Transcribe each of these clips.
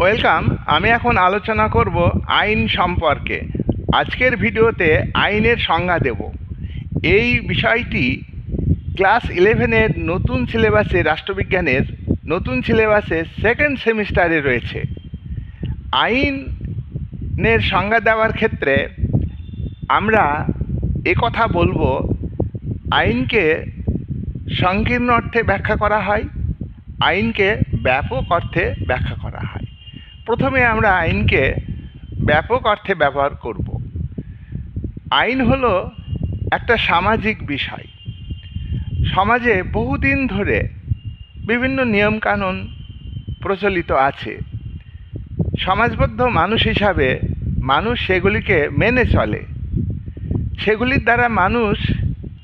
Welcome, আমি এখন আলোচনা করব আইন সম্পর্কে। আজকের ভিডিওতে আইনের সংজ্ঞা দেব। এই বিষয়টি ক্লাস ইলেভেনের নতুন সিলেবাসে রাষ্ট্রবিজ্ঞানের নতুন সিলেবাসে সেকেন্ড সেমিস্টারে রয়েছে। আইনের সংজ্ঞা দেওয়ার ক্ষেত্রে আমরা কথা বলব, আইনকে সংকীর্ণ অর্থে ব্যাখ্যা করা হয়, আইনকে ব্যাপক অর্থে ব্যাখ্যা করা হয়। প্রথমে আমরা আইনকে ব্যাপক অর্থে ব্যবহার করব। আইন হলো একটা সামাজিক বিষয়। সমাজে বহুদিন ধরে বিভিন্ন নিয়মকানুন প্রচলিত আছে। সমাজবদ্ধ মানুষ হিসাবে মানুষ সেগুলিকে মেনে চলে। সেগুলির দ্বারা মানুষ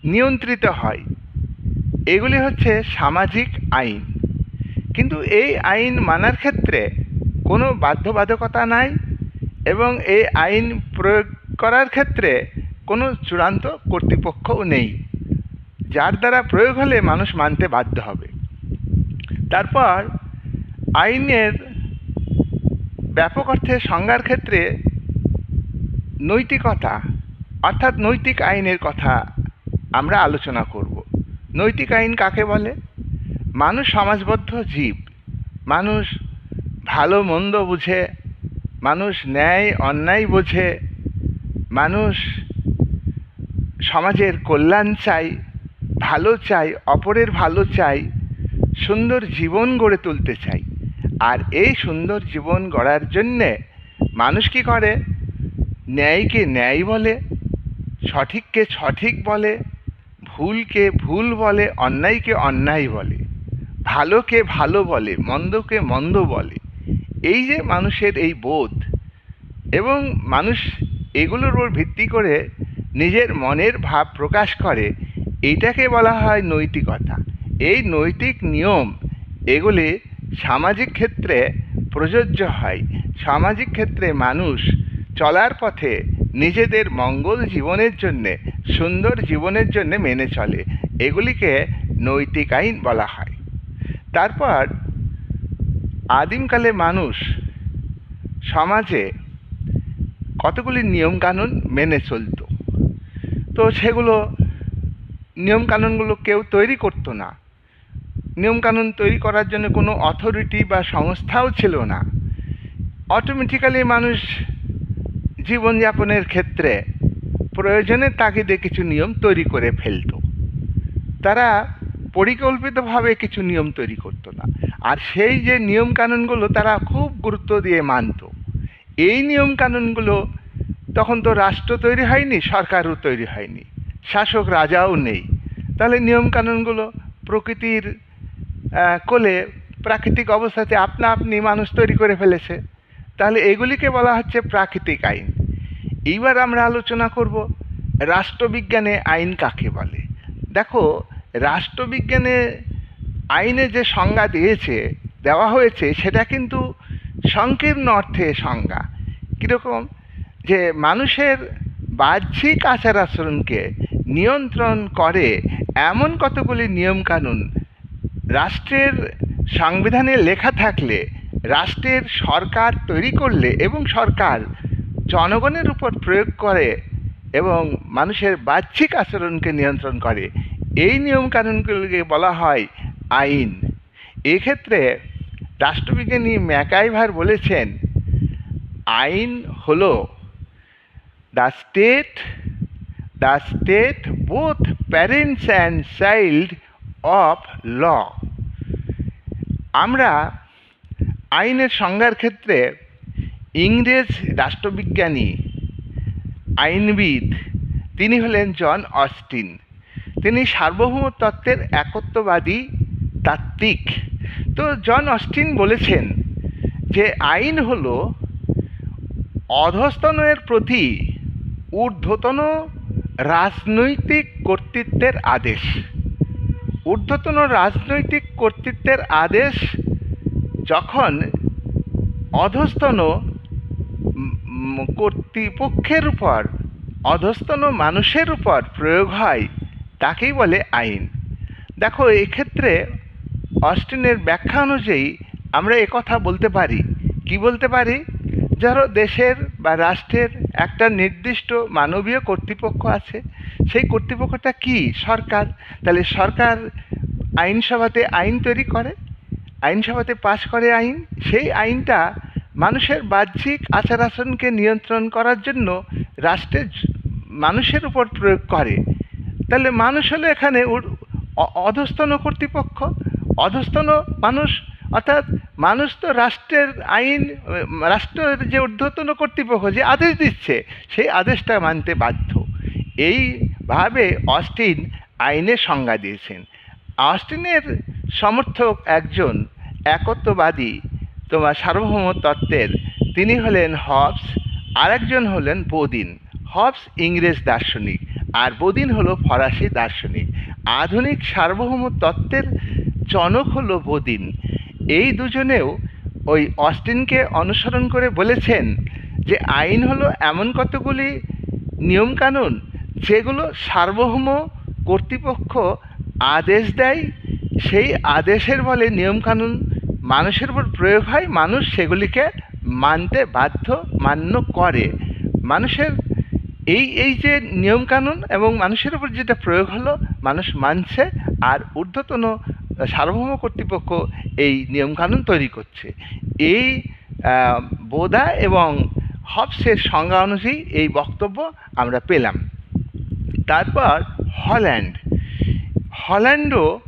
নিয়ন্ত্রিত হয়। এগুলি হচ্ছে সামাজিক আইন। কিন্তু এই আইন মানার ক্ষেত্রে কোনো বাধ্যবাধকতা নাই এবং এই আইন প্রয়োগ করার ক্ষেত্রে কোনো চূড়ান্ত কর্তৃপক্ষও নেই। যার দ্বারা প্রয়োগ হলে মানুষ মানতে বাধ্য হবে। তারপর আইনের ব্যাপক অর্থে সংজ্ঞার ক্ষেত্রে নৈতিকতা, অর্থাৎ নৈতিক আইনের কথা আমরা আলোচনা করব। নৈতিক আইন কাকে বলে? মানুষ সমাজবদ্ধ জীব। মানুষ ভালো মন্দ বুঝে, মানুষ ন্যায় অন্যায় বোঝে, মানুষ সমাজের কল্যাণ চাই ভালো চাই অপরের ভালো চাই সুন্দর জীবন গড়ে তুলতে চাই আর এই সুন্দর জীবন গড়ার জন্যে মানুষ কি করে? ন্যায়কে ন্যায় বলে, সঠিককে সঠিক বলে, ভুলকে ভুল বলে, অন্যায়কে অন্যায় বলে, ভালোকে ভালো বলে, মন্দকে মন্দ বলে। এই যে মানুষের এই বোধ এবং মানুষ এগুলোর উপর ভিত্তি করে নিজের মনের ভাব প্রকাশ করে এইটাকে বলা হয় নৈতিকতা। এই নৈতিক নিয়ম এগুলি সামাজিক ক্ষেত্রে প্রযোজ্য হয়। সামাজিক ক্ষেত্রে মানুষ চলার পথে নিজেদের মঙ্গল জীবনের জন্যে, সুন্দর জীবনের জন্যে মেনে চলে। এগুলিকে নৈতিক আইন বলা হয়। তারপর আদিমকালে মানুষ সমাজে কতগুলি নিয়মকানুন মেনে চলতো। তো সেগুলো নিয়মকানুনগুলো কেউ তৈরি করতো না। নিয়মকানুন তৈরি করার জন্য কোনো অথরিটি বা সংস্থাও ছিল না। অটোমেটিক্যালি মানুষ জীবনযাপনের ক্ষেত্রে প্রয়োজনের তাগিদে কিছু নিয়ম তৈরি করে ফেলতো। তারা পরিকল্পিতভাবে কিছু নিয়ম তৈরি করতো না। আর সেই যে নিয়মকানুনগুলো তারা খুব গুরুত্ব দিয়ে মানত। এই নিয়মকানুনগুলো তখন তো রাষ্ট্র তৈরি হয়নি, সরকারও তৈরি হয়নি, শাসক রাজাও নেই। তাহলে নিয়মকানুনগুলো প্রকৃতির কোলে প্রাকৃতিক অবস্থাতে আপনা আপনি মানুষ তৈরি করে ফেলেছে। তাহলে এগুলিকে বলা হচ্ছে প্রাকৃতিক আইন। এইবার আমরা আলোচনা করব রাষ্ট্রবিজ্ঞানে আইন কাকে বলে। দেখো, রাষ্ট্রবিজ্ঞানে আইনে যে সংজ্ঞা দিয়েছে, দেওয়া হয়েছে, সেটা কিন্তু সংকীর্ণ অর্থে সংজ্ঞা। কীরকম? যে মানুষের বাহ্যিক আচার আচরণকে নিয়ন্ত্রণ করে এমন কতগুলি নিয়মকানুন, রাষ্ট্রের সংবিধানে লেখা থাকলে, রাষ্ট্রের সরকার তৈরি করলে এবং সরকার জনগণের উপর প্রয়োগ করে এবং মানুষের বাহ্যিক আচরণকে নিয়ন্ত্রণ করে, এই নিয়মকানুনগুলিকে বলা হয় আইন। এক্ষেত্রে রাষ্ট্রবিজ্ঞানী ম্যাকাইভার বলেছেন, আইন হল the state the state both parents and child of law. আমরা আইনের সংজ্ঞার ক্ষেত্রে ইংরেজ রাষ্ট্রবিজ্ঞানী, আইনবিদ, তিনি হলেন জন অস্টিন। তিনি সার্বভৌম তত্ত্বের একত্ববাদী তাত্ত্বিক। তো জন অস্টিন বলেছেন যে আইন হলো অধস্তনের প্রতি ঊর্ধ্বতন রাজনৈতিক কর্তৃত্বের আদেশ। ঊর্ধ্বতন রাজনৈতিক কর্তৃত্বের আদেশ যখন অধস্তন কর্তৃপক্ষের উপর, অধস্তন মানুষের উপর প্রয়োগ হয়, তাকেই বলে আইন। দেখো, এক্ষেত্রে অস্টিনের ব্যাখ্যা অনুযায়ী আমরা একথা বলতে পারি। কি বলতে পারি? ধরো দেশের বা রাষ্ট্রের একটা নির্দিষ্ট মানবীয় কর্তৃপক্ষ আছে। সেই কর্তৃপক্ষটা কি? সরকার। তাহলে সরকার আইনসভাতে আইন তৈরি করে। আইনসভাতে পাশ করে আইন। সেই আইনটা মানুষের বাহ্যিক আচার আচরণকে নিয়ন্ত্রণ করার জন্য রাষ্ট্রের মানুষের উপর প্রয়োগ করে। তাহলে মানুষ হলো এখানে অধস্তন কর্তৃপক্ষ। অধস্তন মানুষ, অর্থাৎ মানুষ তো রাষ্ট্রের আইন রাষ্ট্রের যে ঊর্ধ্বতন কর্তৃপক্ষ যে আদেশ দিচ্ছে, সেই আদেশটা মানতে বাধ্য। এইভাবে অস্টিন আইনের সংজ্ঞা দিয়েছেন। অস্টিনের সমর্থক একজন একত্ববাদী তোমার সার্বভৌম তত্ত্বের, তিনি হলেন হবস, আরেকজন হলেন বোদিন। হবস ইংরেজ দার্শনিক, আর বোদিন হলো ফরাসি দার্শনিক। আধুনিক সার্বভৌম তত্ত্বের জনক হলো বদিন। এই দুজনেও ওই অস্টিনকে অনুসরণ করে বলেছেন যে আইন হলো এমন কতগুলি নিয়মকানুন যেগুলো সার্বভৌম কর্তৃপক্ষ আদেশ দেয়, সেই আদেশের বলে নিয়মকানুন মানুষের উপর প্রয়োগ হয়, মানুষ সেগুলিকে মানতে বাধ্য, মান্য করে। মানুষের এই এই যে নিয়মকানুন এবং মানুষের উপর যেটা প্রয়োগ হলো, মানুষ মানছে, আর ঊর্ধ্বতন সার্বভৌম কর্তৃপক্ষ এই নিয়মকানুন তৈরি করছে। এই বোধা এবং হবসের সংজ্ঞা অনুযায়ী এই বক্তব্য আমরা পেলাম। তারপর হল্যান্ড। হল্যান্ডও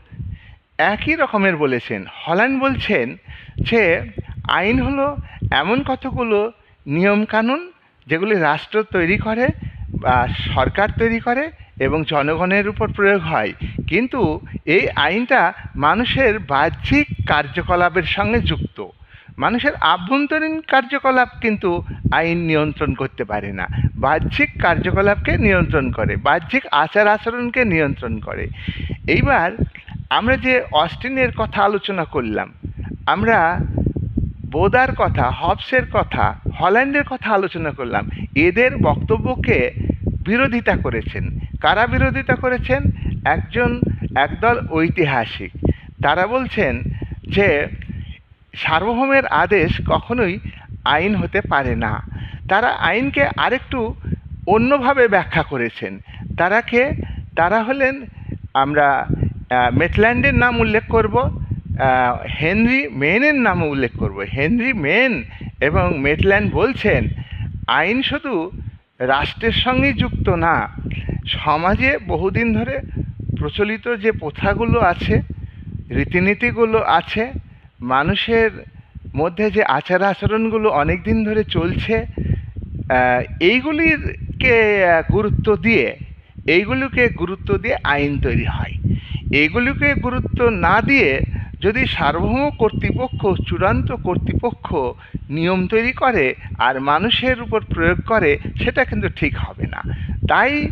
একই রকমের বলেছেন। হল্যান্ড বলছেন যে আইন হলো এমন কতগুলো নিয়মকানুন যেগুলি রাষ্ট্র তৈরি করে বা সরকার তৈরি করে এবং জনগণের উপর প্রয়োগ হয়। কিন্তু এই আইনটা মানুষের বাহ্যিক কার্যকলাপের সঙ্গে যুক্ত। মানুষের আভ্যন্তরীণ কার্যকলাপ কিন্তু আইন নিয়ন্ত্রণ করতে পারে না। বাহ্যিক কার্যকলাপকে নিয়ন্ত্রণ করে, বাহ্যিক আচার আচরণকে নিয়ন্ত্রণ করে। এইবার আমরা যে অস্টিনের কথা আলোচনা করলাম, আমরা বোদার কথা, হবসের কথা, হল্যান্ডের কথা আলোচনা করলাম। এদের বক্তব্যকে বিরোধিতা করেছেন। কারা বিরোধিতা করেছেন একজন একদল ঐতিহাসিক। তারা বলছেন যে, সার্বভৌমের আদেশ কখনোই আইন হতে পারে না। তারা আইনকে আরেকটু অন্যভাবে ব্যাখ্যা করেছেন। তারা কে? তারা হলেন, আমরা মেটল্যান্ডের নাম উল্লেখ করব হেনরি মেনের নাম উল্লেখ করব। হেনরি মেন এবং মেটল্যান্ড বলছেন, আইন শুধু রাষ্ট্রের সঙ্গেই যুক্ত না সমাজে বহুদিন ধরে প্রচলিত যে প্রথাগুলো আছে রীতিনীতিগুলো আছে মানুষের মধ্যে যে আচার আচরণগুলো অনেক দিন ধরে চলছে আহ, গুরুত্ব দিয়ে এইগুলোকে গুরুত্ব দিয়ে আইন তৈরি হয়। এইগুলোকে গুরুত্ব না দিয়ে যদি সার্বভৌম কর্তৃপক্ষ চূড়ান্ত কর্তৃপক্ষ নিয়ম তৈরি করে আর মানুষের উপর প্রয়োগ করে সেটা কিন্তু ঠিক হবে না। তাই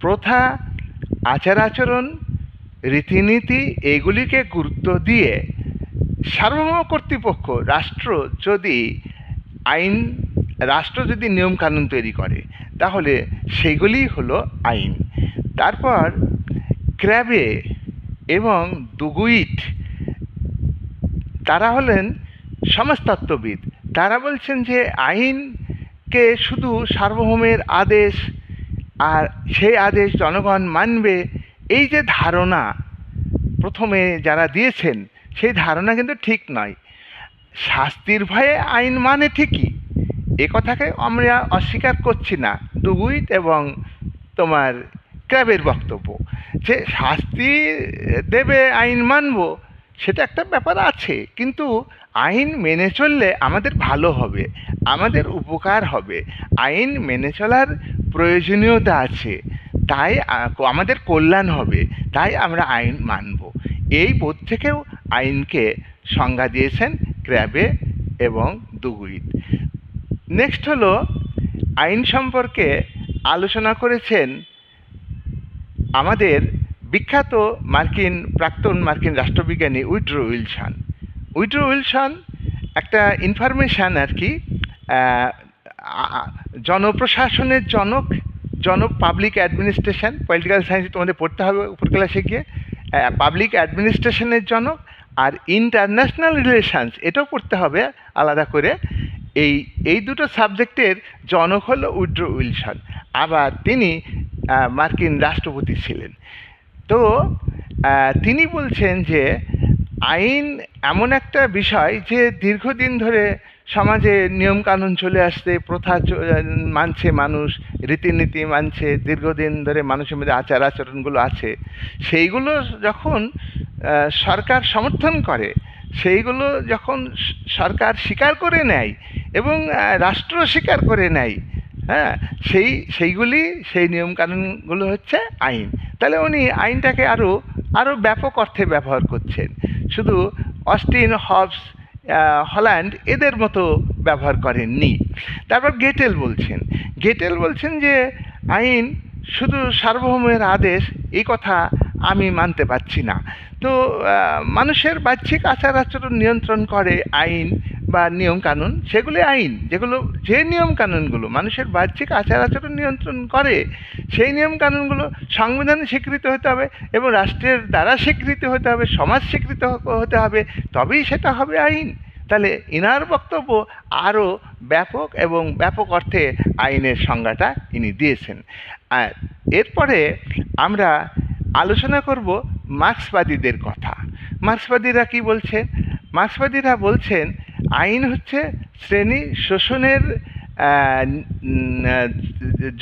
প্রথা, আচার আচরণ, রীতিনীতি এইগুলিকে গুরুত্ব দিয়ে সার্বভৌম কর্তৃপক্ষ, রাষ্ট্র যদি আইন, রাষ্ট্র যদি নিয়মকানুন তৈরি করে, তাহলে সেগুলি হলো আইন। তারপর ক্র্যাবে এবং দুগুইট, তারা হলেন সমাজতত্ত্ববিদ। তারা বলছেন যে আইনকে শুধু সার্বভৌমের আদেশ আর সেই আদেশ জনগণ মানবে, এই যে ধারণা প্রথমে যারা দিয়েছেন, সেই ধারণা কিন্তু ঠিক নয়। শাস্তির ভয়ে আইন মানে ঠিকই, এ কথাকে আমরা অস্বীকার করছি না। দুগুইট এবং তোমার ক্র্যাবের বক্তব্য। যে শাস্তি দেবে, আইন মানব সেটা একটা ব্যাপার আছে, কিন্তু আইন মেনে চললে আমাদের ভালো হবে, আমাদের উপকার হবে। আইন মেনে চলার প্রয়োজনীয়তা আছে, তাই আমাদের কল্যাণ হবে, তাই আমরা আইন মানব। এই বোধ থেকেও আইনকে সংজ্ঞা দিয়েছেন ক্র্যাবে এবং দুগুইট নেক্সট হলো, আইন সম্পর্কে আলোচনা করেছেন আমাদের বিখ্যাত মার্কিন, প্রাক্তন মার্কিন রাষ্ট্রবিজ্ঞানী উইড্রো উইলসন উইড্রো উইলসন একটা ইনফরমেশান আর কি জনপ্রশাসনের জনক জন পাবলিক অ্যাডমিনিস্ট্রেশন পলিটিক্যাল সায়েন্স তোমাদের পড়তে হবে উপর ক্লাসে গিয়ে পাবলিক অ্যাডমিনিস্ট্রেশনের জনক আর ইন্টারন্যাশনাল রিলেশনস এটাও পড়তে হবে আলাদা করে। এই এই দুটো সাবজেক্টের জনক হলো উড্রো উইলসন আবার তিনি মার্কিন রাষ্ট্রপতি ছিলেন। তো তিনি বলছেন যে আইন এমন একটা বিষয় যে দীর্ঘদিন ধরে সমাজে নিয়মকানুন চলে আসছে, প্রথা মানছে মানুষ, রীতিনীতি মানছে, দীর্ঘদিন ধরে মানুষের মধ্যে আচার আচরণগুলো আছে, সেইগুলো যখন সরকার সমর্থন করে, সেইগুলো যখন সরকার স্বীকার করে নেয় এবং রাষ্ট্র স্বীকার করে নেয় হ্যাঁ সেই, সেইগুলি, সেই নিয়মকানুনগুলো হচ্ছে আইন। তাহলে উনি আইনটাকে আরও আরও ব্যাপক অর্থে ব্যবহার করছেন। শুধু অস্টিন, হবস হল্যান্ড এদের মতো ব্যবহার করেননি। তারপর গেটেল বলছেন। গেটেল বলছেন যে, আইন শুধু সার্বভৌমের আদেশ, এই কথা আমি মানতে পারছি না। তো মানুষের বাহ্যিক আচার আচরণ নিয়ন্ত্রণ করে আইন বা নিয়ম কানুন, সেগুলি আইন, যেগুলো, যে নিয়ম কানুনগুলো, মানুষের বাহ্যিক আচার আচরণ নিয়ন্ত্রণ করে, সেই নিয়ম কানুনগুলো সংবিধানে স্বীকৃত হতে হবে এবং রাষ্ট্রের দ্বারা স্বীকৃত হতে হবে, সমাজ স্বীকৃত হতে হবে, তবেই সেটা হবে আইন। তাহলে ইনার বক্তব্য আরও ব্যাপক এবং ব্যাপক অর্থে আইনের সংজ্ঞাটা ইনি দিয়েছেন। আর এরপরে আমরা আলোচনা করব মার্ক্সবাদীদের কথা। মার্ক্সবাদীরা কি বলছেন? মার্ক্সবাদীরা বলছেন আইন হচ্ছে শ্রেণি শোষণের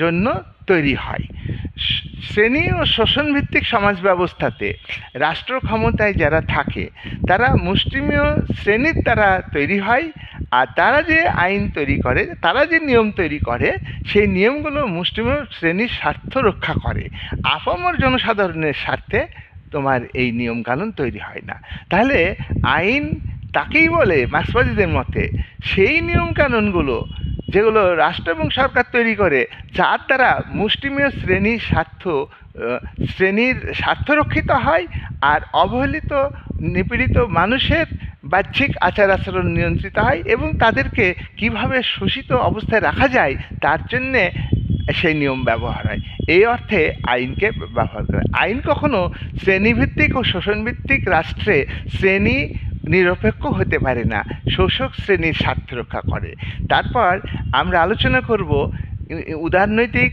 জন্য তৈরি হয়। শ্রেণি ও শোষণ ভিত্তিক সমাজ ব্যবস্থাতে রাষ্ট্র ক্ষমতায় যারা থাকে, তারা মুষ্টিমেয় শ্রেণির দ্বারা তৈরি হয়, আর তারা যে আইন তৈরি করে, তারা যে নিয়ম তৈরি করে, সেই নিয়মগুলো মুষ্টিমেয় শ্রেণির স্বার্থ রক্ষা করে। আপামর জনসাধারণের স্বার্থে তোমার এই নিয়ম কানুন তৈরি হয় না। তাহলে আইন তাকেই বলে মার্ক্সবাদীদের মতে, সেই নিয়ম কানুনগুলো যেগুলো রাষ্ট্র এবং সরকার তৈরি করে, যার দ্বারা মুষ্টিমেয় শ্রেণির স্বার্থ শ্রেণির স্বার্থ রক্ষিত হয় আর অবহেলিত, নিপীড়িত মানুষের বাহ্যিক আচার আচরণ নিয়ন্ত্রিত হয় এবং তাদেরকে কীভাবে শোষিত অবস্থায় রাখা যায়, তার জন্যে সেই নিয়ম ব্যবহার হয়। এই অর্থে আইনকে ব্যবহার করে আইন কখনো শ্রেণীভিত্তিক ও শোষণভিত্তিক রাষ্ট্রে শ্রেণি নিরপেক্ষ হতে পারে না। শোষক শ্রেণির স্বার্থ রক্ষা করে। তারপর আমরা আলোচনা করব উদারনৈতিক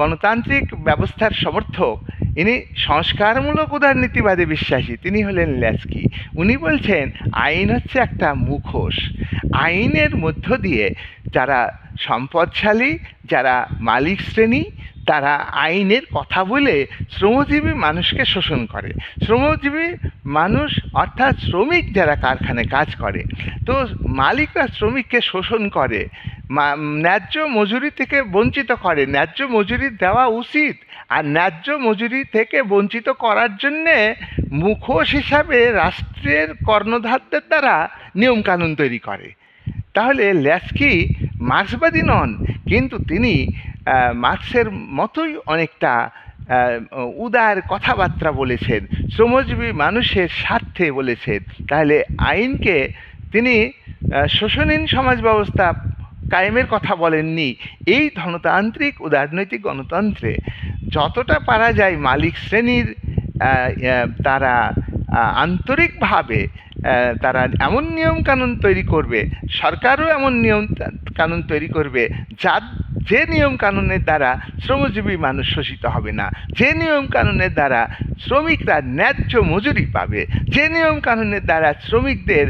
গণতান্ত্রিক ব্যবস্থার সমর্থক। ইনি সংস্কারমূলক উদারনীতিবাদে বিশ্বাসী, তিনি হলেন ল্যাসকি উনি বলছেন, আইন হচ্ছে একটা মুখোশ। আইনের মধ্য দিয়ে যারা সম্পদশালী, যারা মালিক শ্রেণি তারা আইনের কথা বলে শ্রমজীবী মানুষকে শোষণ করে। শ্রমজীবী মানুষ অর্থাৎ শ্রমিক যারা কারখানায় কাজ করে, তো মালিকরা শ্রমিককে শোষণ করে ন্যায্য মজুরি থেকে বঞ্চিত করে। ন্যায্য মজুরি দেওয়া উচিত আর ন্যায্য মজুরি থেকে বঞ্চিত করার জন্যে মুখোশ হিসাবে রাষ্ট্রের কর্ণধারদের দ্বারা নিয়মকানুন তৈরি করে। তাহলে ল্যাস্কি মার্ক্সবাদী নন, কিন্তু তিনি মার্ক্সের মতোই অনেকটা উদার কথাবার্তা বলেছেন, শ্রমজীবী মানুষের স্বার্থে বলেছেন। তাহলে আইনকে তিনি শোষণীন সমাজ ব্যবস্থা কায়েমের কথা বলেননি, এই ধনতান্ত্রিক উদারনৈতিক গণতন্ত্রে যতটা পারা যায় মালিক শ্রেণির তারা আন্তরিকভাবে তারা এমন নিয়ম কানুন তৈরি করবে, সরকারও এমন নিয়ম কানুন তৈরি করবে, যার যে নিয়ম কানুনের দ্বারা শ্রমজীবী মানুষ শোষিত হবে না, যে নিয়ম কানুনের দ্বারা শ্রমিকরা ন্যায্য মজুরি পাবে, যে নিয়ম কানুনের দ্বারা শ্রমিকদের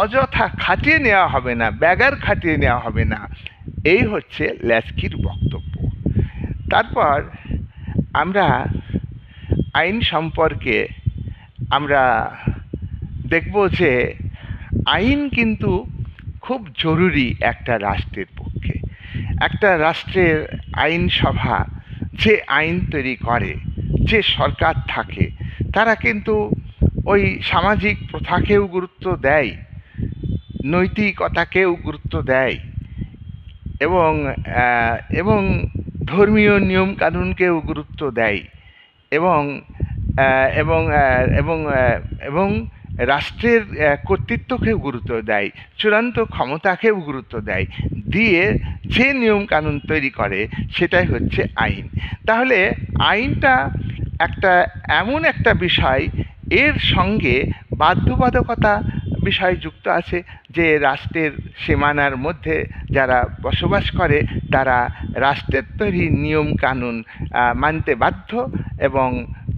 অযথা খাটিয়ে নেওয়া হবে না ব্যাগার খাটিয়ে নেওয়া হবে না। এই হচ্ছে ল্যাস্কির বক্তব্য। তারপর আমরা আইন সম্পর্কে আমরা দেখব যে আইন কিন্তু খুব জরুরি একটা রাষ্ট্রের একটা রাষ্ট্রের আইনসভা যে আইন তৈরি করে, যে সরকার থাকে, তারা কিন্তু ওই সামাজিক প্রথাকেও গুরুত্ব দেয়, নৈতিকতাকেও গুরুত্ব দেয় এবং এবং ধর্মীয় নিয়ম কানুনকেও গুরুত্ব দেয় এবং এবং এবং এবং রাষ্ট্রের কর্তৃত্বকেও গুরুত্ব দেয়, চূড়ান্ত ক্ষমতাকেও গুরুত্ব দেয়, দিয়ে যে নিয়ম কানুন তৈরি করে, সেটাই হচ্ছে আইন। তাহলে আইনটা একটা, এমন একটা বিষয়, এর সঙ্গে বাধ্যবাধকতা বিষয় যুক্ত আছে যে রাষ্ট্রের সীমানার মধ্যে যারা বসবাস করে, তারা রাষ্ট্রের তৈরি নিয়ম কানুন মানতে বাধ্য এবং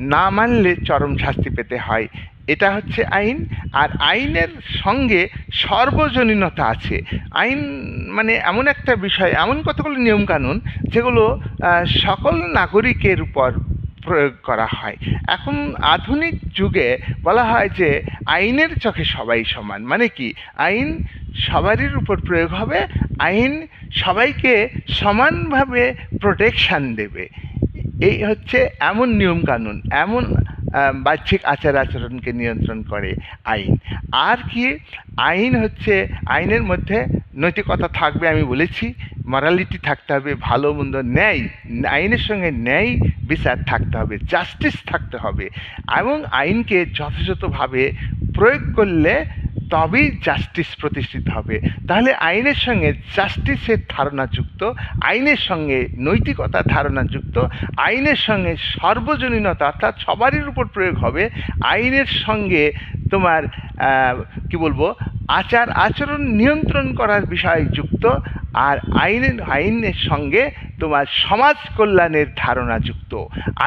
না মানলে চরম শাস্তি পেতে হয়। এটা হচ্ছে আইন, আর আইনের সঙ্গে সর্বজনীনতা আছে। আইন মানে এমন একটা বিষয়, এমন কতগুলো নিয়মকানুন যেগুলো সকল নাগরিকের উপর প্রয়োগ করা হয়। এখন আধুনিক যুগে বলা হয় যে, আইনের চোখে সবাই সমান। মানে কি? আইন সবারই উপর প্রয়োগ হবে, আইন সবাইকে সমানভাবে প্রোটেকশান দেবে। এই হচ্ছে এমন নিয়মকানুন, এমন বাহ্যিক আচার আচরণকে নিয়ন্ত্রণ করে আইন। আর কি, আইন হচ্ছে, আইনের মধ্যে নৈতিকতা থাকবে আমি বলেছি মরালিটি থাকতে হবে, ভালো মন্দ ন্যায়, আইনের সঙ্গে ন্যায় বিচার থাকতে হবে জাস্টিস থাকতে হবে। এবং আইনকে যথাযথভাবে প্রয়োগ করলে তবেই জাস্টিস প্রতিষ্ঠিত হবে। তাহলে আইনের সঙ্গে জাস্টিসের ধারণা যুক্ত, আইনের সঙ্গে নৈতিকতা ধারণা যুক্ত, আইনের সঙ্গে সর্বজনীনতা অর্থাৎ সবারই উপর প্রয়োগ হবে, আইনের সঙ্গে তোমার কি বলব, আচার আচরণ নিয়ন্ত্রণ করার বিষয় যুক্ত, আর আইনের আইনের সঙ্গে তোমার সমাজ কল্যাণের ধারণা যুক্ত।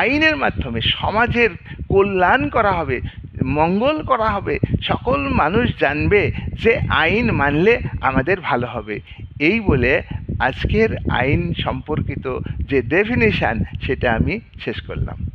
আইনের মাধ্যমে সমাজের কল্যাণ করা হবে মঙ্গল করা হবে। সকল মানুষ জানবে যে আইন মানলে আমাদের ভালো হবে। এই বলে আজকের আইন সম্পর্কিত যে ডেফিনেশান সেটা আমি শেষ করলাম।